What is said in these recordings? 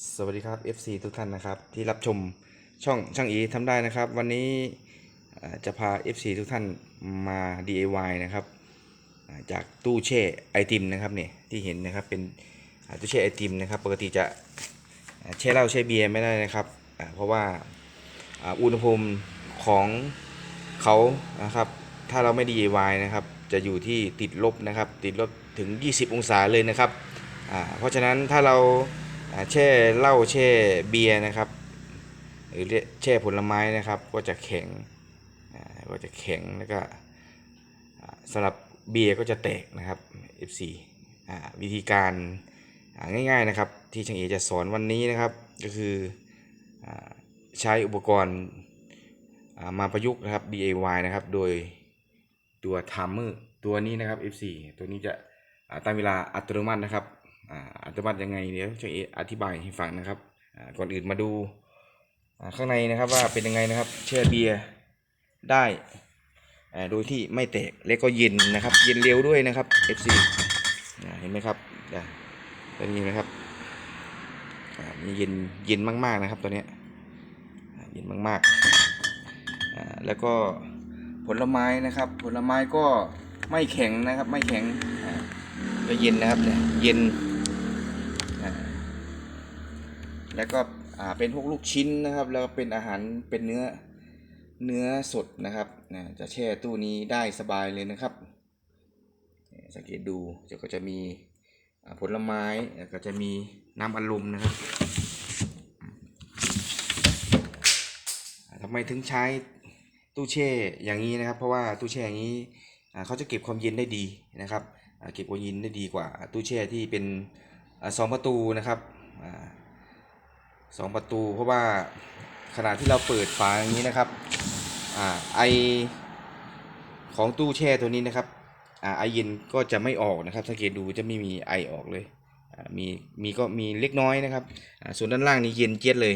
สวัสดีครับ FC ทุกท่านนะครับ ที่รับชมช่องช่างอีทำได้นะครับ วันนี้จะพา FC ทุกท่านมา DIY นะครับจากตู้แช่ไอติมนะครับเนี่ยที่เห็นนะครับเป็นตู้แช่ไอติมนะครับ ปกติจะแช่เหล้าแช่เบียร์ไม่ได้นะครับ เพราะว่าอุณหภูมิของเขานะครับ ถ้าเราไม่ DIY นะครับ จะอยู่ที่ติดลบนะครับ ติดลบถึง 20 องศาเลยนะครับเพราะฉะนั้นถ้าเรา แช่เหล้าแช่เบียร์นะครับ หรือแช่ผลไม้นะครับ ก็จะแข็งก็จะแข็งแล้วก็สำหรับเบียร์ก็จะแตกนะครับ F4 วิธีการง่ายๆนะครับ ที่ช่างเอจะสอนวันนี้นะครับก็คือใช้อุปกรณ์มาประยุกต์นะครับ DIY นะครับ โดยตัวไทม์เมอร์ตัวนี้นะครับ F4 ตัวนี้จะอ่าตั้งเวลาอัตโนมัตินะครับ อัตโนมัติยังไงเดี๋ยวช่าเออธิบายให้ฟังนะครับก่อนอื่นมาดูข้างในนะครับว่าเป็นยังไงนะครับแช่เบียร์ได้โดยที่ไม่แตกและก็เย็นนะครับ เย็นเร็วด้วยนะครับ FC เห็นไหมครับตัวนี้นะครับนี่เย็นเย็นมากๆนะครับตัวนี้เย็นมากๆแล้วก็ผลไม้นะครับ ผลไม้ก็ไม่แข็งนะครับ ไม่แข็งก็เย็นนะครับเนี่ยเย็น แล้วก็อ่าเป็นพวกลูกชิ้นนะครับ แล้วก็เป็นอาหารเป็นเนื้อเนื้อสดนะครับนะจะแช่ตู้นี้ได้สบายเลยนะครับ สังเกตดูจะก็จะมีผลไม้แล้วก็จะมีน้ำอัดลมนะครับทำไมถึงใช้ตู้แช่อย่างนี้นะครับ เพราะว่าตู้แช่อย่างนี้เขาจะเก็บความเย็นได้ดีนะครับเก็บความเย็นได้ดีกว่าตู้แช่ที่เป็นสองประตูนะครับ สองประตู เพราะว่าขณะที่เราเปิดฝาอย่างนี้นะครับอ่าไอของตู้แช่ตัวนี้นะครับอ่าไอเย็นก็จะไม่ออกนะครับสังเกตดูจะไม่มีไอออกเลยอ่ามีมีก็มีเล็กน้อยนะครับอ่าส่วนด้านล่างนี่เย็นเจี๊ยดเลย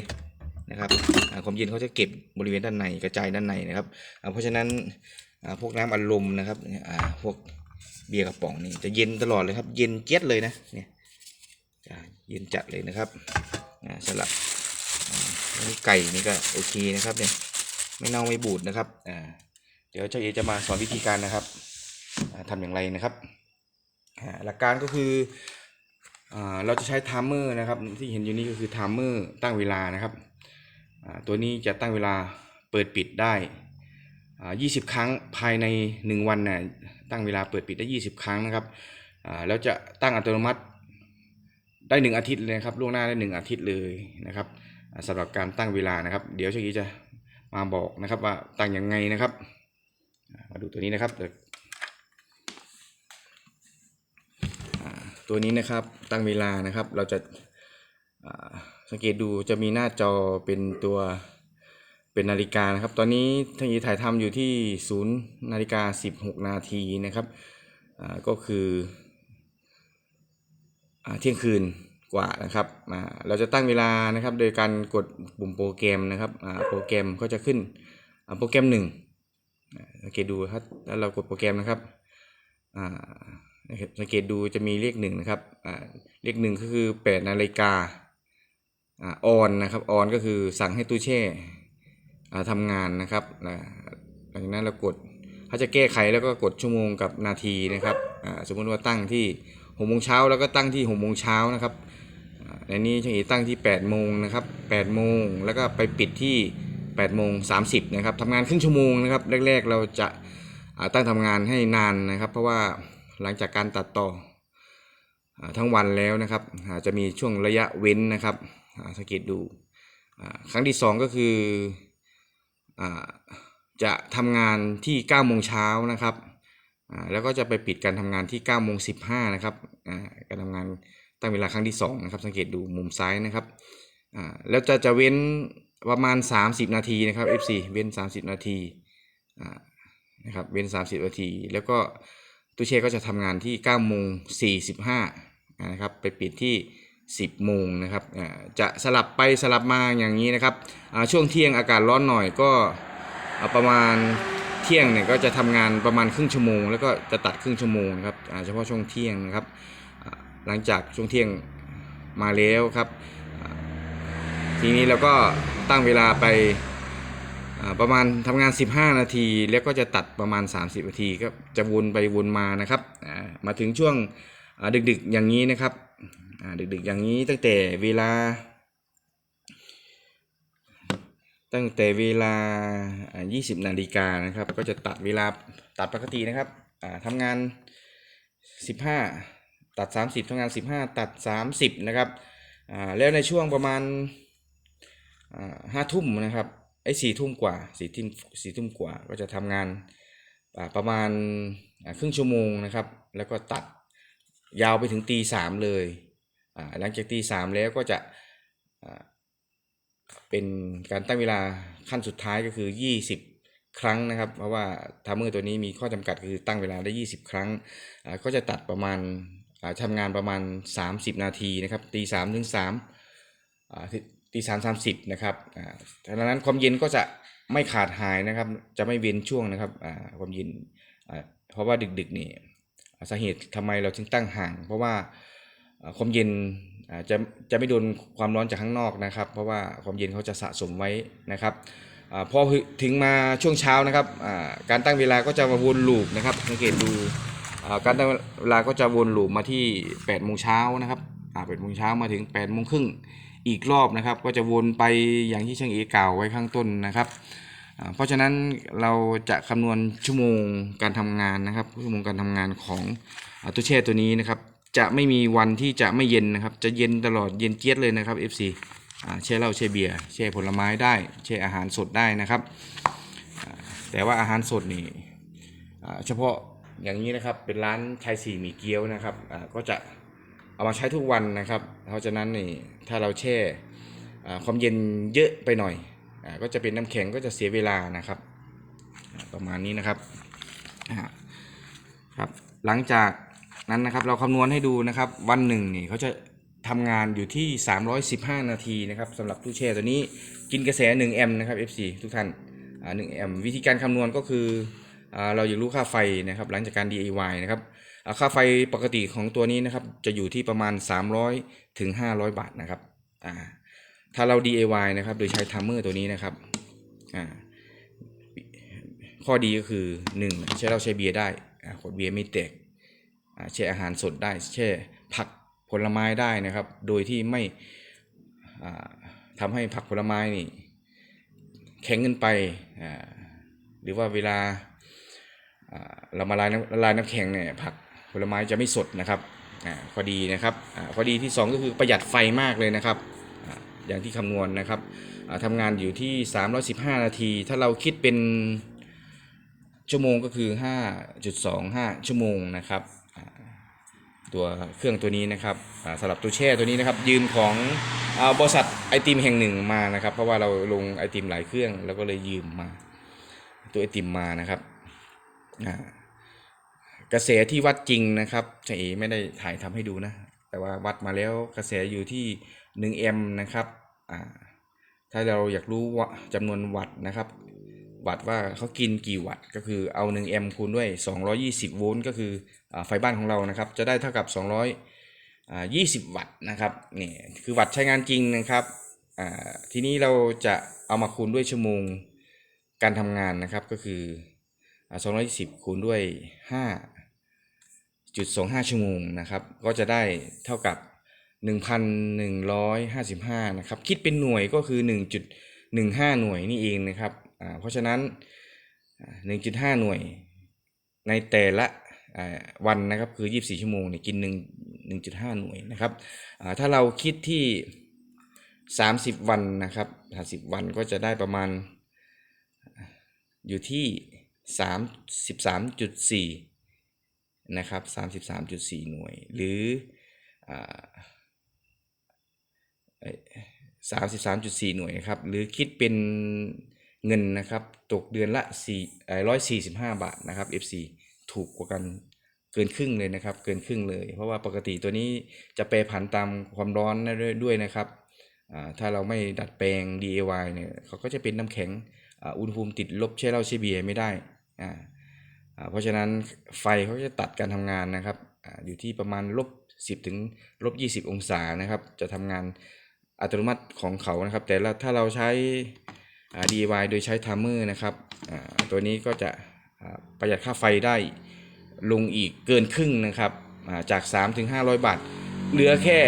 นะครับอ่าความเย็นเขาจะเก็บบริเวณด้านในกระจายด้านในนะครับอ่าเพราะฉะนั้นอ่าพวกน้ำอัดลมนะครับอ่าพวกเบียร์กระป๋องนี่จะเย็นตลอดเลยครับ เย็นเจี๊ยดเลยนะเนี่ยเย็นจัดเลยนะครับ อ่าสลับอ่าอันนี้ไก่นี่ก็โอเคนะครับเนี่ยไม่เน่าไม่บูดนะครับอ่าเดี๋ยวเจ้าเอจะมาสอนวิธีการนะครับอ่าทำอย่างไรนะครับหลักการก็คืออ่าเราจะใช้ไทม์เมอร์นะครับ ที่เห็นอยู่นี่ก็คือไทม์เมอร์ตั้งเวลานะครับอ่าตัวนี้จะตั้งเวลาเปิดปิดได้อ่า20 ครั้งภายใน 1 วันน่ะตั้งเวลาเปิดปิดได้ 20 ครั้งนะครับอ่าแล้วจะตั้งอัตโนมัติ ได้1อาทิตย์เลยครับล่วงหน้าได้1อาทิตย์เลยนะครับอ่าสำหรับการตั้งเวลานะครับ เดี๋ยวช่างีจะมาบอกนะครับว่าตั้งยังไงนะครับ มาดูตัวนี้นะครับตัวนี้นะครับตั้งเวลานะครับเราจะสังเกตดูจะมีหน้าจอเป็นตัวเป็นนาฬิกานะครับ ตอนนี้ทางอีถ่ายทำอยู่ที่ศูนย์นาฬิกา16 นาทีนะครับก็คือ เที่ยงคืนกว่านะครับเราจะตั้งเวลานะครับ โดยการกดปุ่มโปรแกรมนะครับโปรแกรมก็จะขึ้นโปรแกรมหนึ่งสังเกตดูครับแล้วเรากดโปรแกรมนะครับสังเกตดูจะมีเลขหนึ่งนะครับเลขหนึ่งก็คือ8นาฬิกาอ่อนนะครับออนก็คือสั่งให้ตู้แช่อ่าทำงานนะครับหลังจากนั้นเรากดถ้าจะแก้ไขแล้วก็กดชั่วโมงกับนาทีนะครับสมมติว่าตั้งที่ หกโมงเช้าแล้วก็ตั้งที่หกโมงเช้านะครับในนี้ช่างเอตั้งที่แปดโมงนะครับแปดโมงแล้วก็ไปปิดที่แปดโมงสามสิบนะครับทำงานครึ่งชั่วโมงนะครับแรก ๆ เราจะตั้งทำงานให้นานนะครับ เพราะว่าหลังจากการตัดต่ออทั้งวันแล้วนะครับอาจจะมีช่วงระยะเว้นนะครับสังเกตดูครั้งที่สองก็คืออจะทำงานที่9โมงเช้านะครับ แล้วก็จะไปปิดการทำงานที่9โมง15นะครับการทำงานตั้งเวลาครั้งที่2นะครับสังเกตดูมุมซ้ายนะครับแล้วจะจะเว้นประมาณ 30 นาทีนะครับ F4 เว้น 30 นาทีนะครับเว้น 30 นาที แล้วก็ตู้เช่ก็จะทำงานที่9โมง45นะครับไปปิดที่ 10โมงนะครับจะสลับไปสลับมาอย่างนี้นะครับช่วงเที่ยงอากาศร้อนหน่อยก็ประมาณ เที่ยงเนี่ยก็จะทำงานประมาณครึ่งชั่วโมง แล้วก็จะตัดครึ่งชั่วโมงครับเฉพาะช่วงเที่ยงนะครับหลังจากช่วงเที่ยงมาแล้วครับ ทีนี้เราก็ตั้งเวลาไปประมาณทำงาน 15 นาที แล้วก็จะตัดประมาณ 30 นาทีก็จะวนไปวนมานะครับมาถึงช่วงดึกๆอย่างนี้นะครับดึกๆอย่างนี้ตั้งแต่เวลา ตั้งแต่เวลา 20 นาฬิกานะครับ ก็จะตัดเวลาตัดปกตินะครับทำงาน 15 ตัด 30ทำงาน 15 ตัด 30 นะครับแล้วในช่วงประมาณห้าทุ่มนะครับไอ้สี่ทุ่มกว่าสี่ทุ่มสี่ทุ่มกว่าก็จะทำงานประมาณครึ่งชั่วโมงนะครับ แล้วก็ตัดยาวไปถึงตีสามเลยหลังจากตีสามแล้วก็จะ เป็นการตั้งเวลาขั้นสุดท้ายก็คือ 20 ครั้งนะครับ เพราะว่าทัมเมอร์ตัวนี้มีข้อจำกัดคือตั้งเวลาได้ 20 ครั้ง ก็จะตัดประมาณอ่าทำงานประมาณ 30 นาทีนะครับตีสามถึงสามตีสามสามสิบนะครับดังนั้นความเย็นก็จะไม่ขาดหายนะครับ จะไม่เว้นช่วงนะครับความเย็นเพราะว่าดึกๆนี่สาเหตุทำไมเราถึงตั้งห่าง เพราะว่าความเย็น จะจะไม่โดนความร้อนจากข้างนอกนะครับ เพราะว่าความเย็นเขาจะสะสมไว้นะครับอพอถึงมาช่วงเช้านะครับการตั้งเวลาก็จะมาวนลูปนะครับสังเกตดูการตั้งเวลาก็จะวนลูปมาที่8โมงเช้านะครับอ่า8โมงเช้ามาถึง8โมงครึ่งอีกรอบนะครับ ก็จะวนไปอย่างที่ช่างเอกล่าวไว้ข้างต้นนะครับเพราะฉะนั้นเราจะคำนวณชั่วโมงการทำงานนะครับชั่วโมงการทำงานของอตู้แช่ตัวนี้นะครับ จะไม่มีวันที่จะไม่เย็นนะครับ จะเย็นตลอดเย็นเจี๊ยดเลยนะครับ FC แช่เหล้าแช่เบียร์แช่ผลไม้ได้แช่อาหารสดได้นะครับ แต่ว่าอาหารสดนี่เฉพาะอย่างนี้นะครับเป็นร้านชายสี่หมีเกี๊ยวนะครับก็จะเอามาใช้ทุกวันนะครับ เพราะฉะนั้นนี่ถ้าเราแช่ความเย็นเยอะไปหน่อยอก็จะเป็นน้ำแข็งก็จะเสียเวลานะครับ ประมาณนี้นะครับครับหลังจาก นั้นนะครับ เราคำนวณให้ดูนะครับ วันหนึ่งนี่เขาจะทำงานอยู่ที่ 315 นาทีนะครับสำหรับตู้แช่ตัวนี้กินกระแส 1 แอมป์นะครับ FC ทุกท่านอ่า1แอมป์วิธีการคำนวณก็คืออ่าเราอยากรู้ค่าไฟนะครับหลังจากการ DIY นะครับอ่าค่าไฟปกติของตัวนี้นะครับจะอยู่ที่ประมาณ 300ถึง500 บาทนะครับอ่าถ้าเรา DIY นะครับโดยใช้ทัมเมอร์ตัวนี้นะครับอ่าข้อดีก็คือ1ใช้เราใช้เบียร์ได้อ่าขวดเบียร์ไม่แตก แช่อาหารสดได้แช่ผักผลไม้ได้นะครับ โดยที่ไม่อ่าทำให้ผักผลไม้นี่แข็งเกินไปหรือว่าเวลาเรามาละลายน้ำละลายน้ำแข็งเนี่ยผักผลไม้จะไม่สดนะครับอ่าข้อดีนะครับอ่าข้อดีที่ 2 ก็คือประหยัดไฟมากเลยนะครับออย่างที่คำนวณนะครับอ่าทำงานอยู่ที่ 315 นาที ถ้าเราคิดเป็นชั่วโมงก็คือ 5.25 ชั่วโมงนะครับ ตัวเครื่องตัวนี้นะครับสำหรับตัวแช่ตัวนี้นะครับ ยืมของอบริษัทไอติมแห่งหนึ่งมานะครับ เพราะว่าเราลงไอติมหลายเครื่องแล้วก็เลยยืมมา ตัวไอติมมานะครับกระแสที่วัดจริงนะครับเฉยไม่ได้ถ่ายทำให้ดูนะ แต่ว่าวัดมาแล้วกระแสอยู่ที่1แอมป์นะครับถ้าเราอยากรู้ว่าจำนวนวัตต์นะครับ วัตต์ว่าเขากินกี่วัตต์ก็คือเอา 1 แอมป์คูณด้วย 220 โวลต์ก็คือไฟบ้านของเรานะครับ จะได้เท่ากับ 220 วัตต์นะครับนี่คือวัตต์ใช้งานจริงนะครับทีนี้เราจะเอามาคูณด้วยชั่วโมงการทำงานนะครับก็คืออ่า220 คูณด้วย 5.25 ชั่วโมงนะครับ ก็จะได้เท่ากับ 1,155 นะครับ คิดเป็นหน่วยก็คือ 1.15 หน่วยนี่เองนะครับ เพราะฉะนั้นอ่า1.5 หน่วยในแต่ละวันนะครับคือ 24 ชั่วโมงเนี่ยกิน 1 1.5 หน่วยนะครับอ่าถ้าเราคิดที่ 30 วันนะครับ30 วันก็จะได้ประมาณอยู่ที่ 33.4 นะครับ 33.4 หน่วย หรืออ่าสามสิบสามจุดสี่หน่วยครับ หรือคิดเป็น เงินนะครับตกเดือนละสี่ร้อยสี่สิบห้าบาทนะครับ FC ถูกกว่ากันเกินครึ่งเลยนะครับ เกินครึ่งเลย เพราะว่าปกติตัวนี้จะแปรผันตามความร้อนด้ด้วยนะครับถ้าเราไม่ดัดแปลง DIY เนี่ยเขาก็จะเป็นน้ำแข็งอุณหภูมิติดลบใช้เหล้าใช้เบียร์ไม่ได้อ่าเพราะฉะนั้นไฟเขาจะตัดการทำงานนะครับออยู่ที่ประมาณลบ10ถึงลบ20 องศานะครับ จะทำงานอัตโนมัติของเขานะครับ แต่ถ้าเราใช้ DIY โดยใช้ทามเมอร์นะครับตัวนี้ก็จะประหยัดค่าไฟได้ลงอีกเกินครึ่งนะครับาจาก 3 ถึง 500 บาท เหลือแค่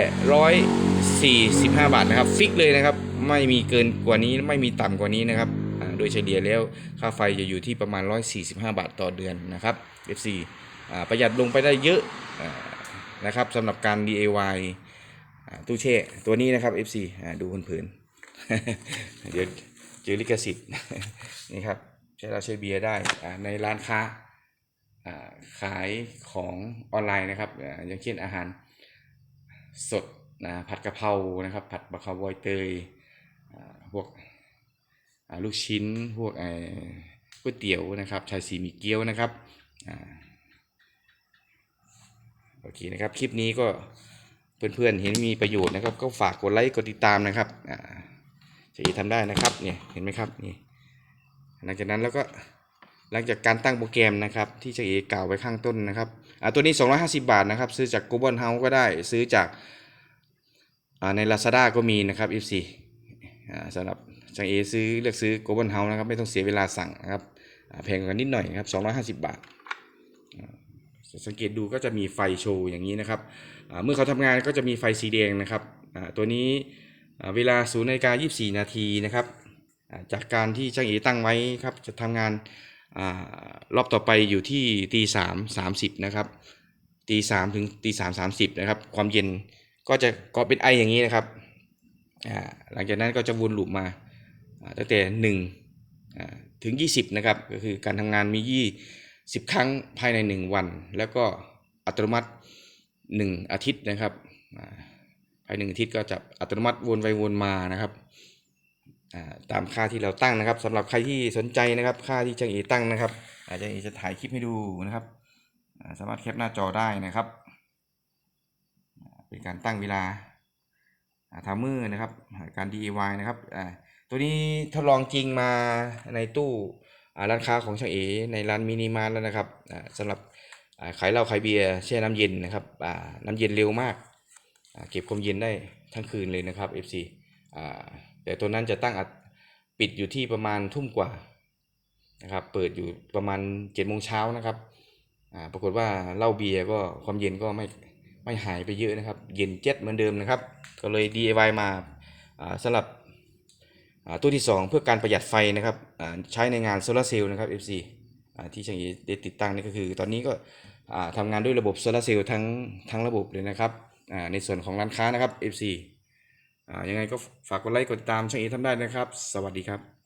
145 บาทนะครับ ฟิกเลยนะครับ ไม่มีเกินกว่านี้ไม่มีต่ำกว่านี้นะครับโดยเฉลี่ยแล้วค่าไฟจะอยู่ที่ประมาณ 145 บาทต่อเดือนนะครับ FC ประหยัดลงไปได้เยอะนะครับสำหรับการ DIY อ่าตู้แช่ตัวนี้นะครับ FC ดูผืนๆเดี๋ยว อลิขสิทธิ์นี่ครับใช้เราใช้เบียร์ได้ในร้านค้าขายของออนไลน์นะครับอย่างเช่นอาหารสดนะผัดกะเพรานะครับ ผัดบะคาวบอยเตยพวกลูกชิ้นพวกก๋วยเตี๋ยวนะครับชายสีมีเกี๊ยวนะครับอโอเคนะครับ คลิปนี้ก็เพื่อนๆเห็นมีประโยชน์นะครับ ก็ฝากกดไลค์กดติดตามนะครับ อ่าจะทำได้นะครับเนี่ยเห็นไหมครับนี่หลังจากนั้นแล้วก็หลังจากการตั้งโปรแกรมนะครับที่เจะเอกล่าวไว้ข้างต้นนะครับอ่าตัวนี้ 250 บาทนะครับซื้อจาก Global House ก็ได้ซื้อจากอ่าใน Lazada ก็มีนะครับ F4 อ่าสำหรับจังเอซื้อเลือกซื้อ Global House นะครับไม่ต้องเสียเวลาสั่งนะครับอ่าแพงกว่านิดหน่อยครับ250 บาทอ่าสังเกตดูก็จะมีไฟโชว์อย่างนี้นะครับอ่าเมื่อเขาทำงานก็จะมีไฟสีแดงนะครับอ่าตัวนี้ เวลา0นาฬิกา24 นาทีนะครับ จากการที่ช่างเอตั้งไว้ครับจะทำงานอรอบต่อไปอยู่ที่ตีสามสามสิบนะครับตีสามถึงตีสามสามสิบนะครับ ความเย็นก็จะก็เป็นไออย่างนี้นะครับหลังจากนั้นก็จะวนลูปมาตั้งแต่หนึ่งถึงยี่สิบนะครับก็คือการทำงานมียี่สิบครั้งภายในหนึ่งวัน แล้วก็อัตโนมัติหนึ่งอาทิตย์นะครับ ภายหนึ่งอาทิตย์ก็จะอัตโนมัติวนไปวนมานะครับตามค่าที่เราตั้งนะครับสำหรับใครที่สนใจนะครับ ค่าที่จังเอตั้งนะครับอาจารย์เอจะถ่ายคลิปให้ดูนะครับสามารถแคปหน้าจอได้นะครับ เป็นการตั้งเวลาทำมือนะครับ การ DIY นะครับตัวนี้ทดลองจริงมาในตู้ร้านค้าของช่างเอในร้านมินิมาร์ทแล้วนะครับสำหรับขายเหล้าขายเบียร์แช่น้ำเย็นนะครับน้ำเย็นเร็วมาก เก็บความเย็นได้ทั้งคืนเลยนะครับ FC แต่ตัวนั้นจะตั้งอัดปิดอยู่ที่ประมาณทุ่มกว่านะครับ เปิดอยู่ประมาณเจ็ดโมงเช้านะครับ ปรากฏว่าเหล้าเบียร์ก็ความเย็นก็ไม่ไม่หายไปเยอะนะครับ เย็นเจ็ดเหมือนเดิมนะครับ ก็เลย DIY มาอ่าสำหรับตู้ที่ 2 เพื่อการประหยัดไฟนะครับใช้ในงานโซลาร์เซลล์นะครับ FC ที่ช่างเอได้ติดตั้งนี่ก็คือ ตอนนี้ก็ทำงานด้วยระบบโซลาร์เซลล์ทั้งทั้งระบบเลยนะครับ ในส่วนของร้านค้านะครับ FC อ่ายังไงก็ฝากกดไลค์กดติดตามช่องเอทำได้นะครับ สวัสดีครับ